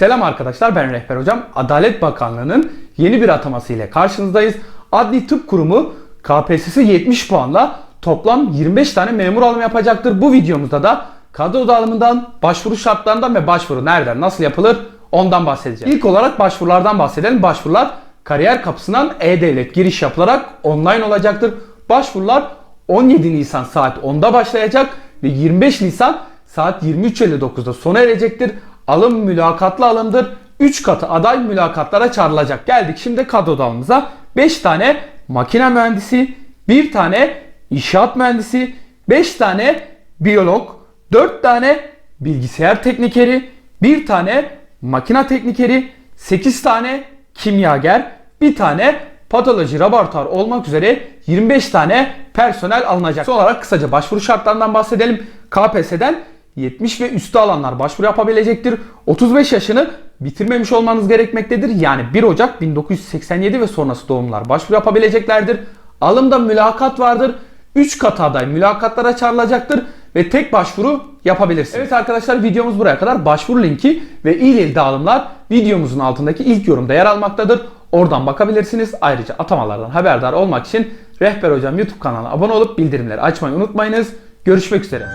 Selam arkadaşlar ben Rehber Hocam. Adalet Bakanlığı'nın yeni bir ataması ile karşınızdayız. Adli Tıp Kurumu KPSS 70 puanla toplam 25 tane memur alımı yapacaktır. Bu videomuzda da kadro dağılımından, başvuru şartlarından ve başvuru nereden, nasıl yapılır ondan bahsedeceğim. İlk olarak başvurulardan bahsedelim. Başvurular kariyer kapısından e-devlet giriş yapılarak online olacaktır. Başvurular 17 Nisan saat 10'da başlayacak ve 25 Nisan saat 23.59'da sona erecektir. Alım mülakatlı alımdır. 3 katı aday mülakatlara çağrılacak. Geldik şimdi kadro dağılımıza. 5 tane makine mühendisi, 1 tane inşaat mühendisi, 5 tane biyolog, 4 tane bilgisayar teknikeri, 1 tane makine teknikeri, 8 tane kimyager, 1 tane patoloji laboratuvar olmak üzere 25 tane personel alınacak. Son olarak kısaca başvuru şartlarından bahsedelim. KPSS'den 70 ve üstü alanlar başvuru yapabilecektir. 35 yaşını bitirmemiş olmanız gerekmektedir. Yani 1 Ocak 1987 ve sonrası doğumlar başvuru yapabileceklerdir. Alımda mülakat vardır. 3 kat aday mülakatlara çağrılacaktır ve tek başvuru yapabilirsiniz. Evet arkadaşlar videomuz buraya kadar. Başvuru linki ve il dağılımlar videomuzun altındaki ilk yorumda yer almaktadır. Oradan bakabilirsiniz. Ayrıca atamalardan haberdar olmak için Rehber Hocam YouTube kanalına abone olup bildirimleri açmayı unutmayınız. Görüşmek üzere.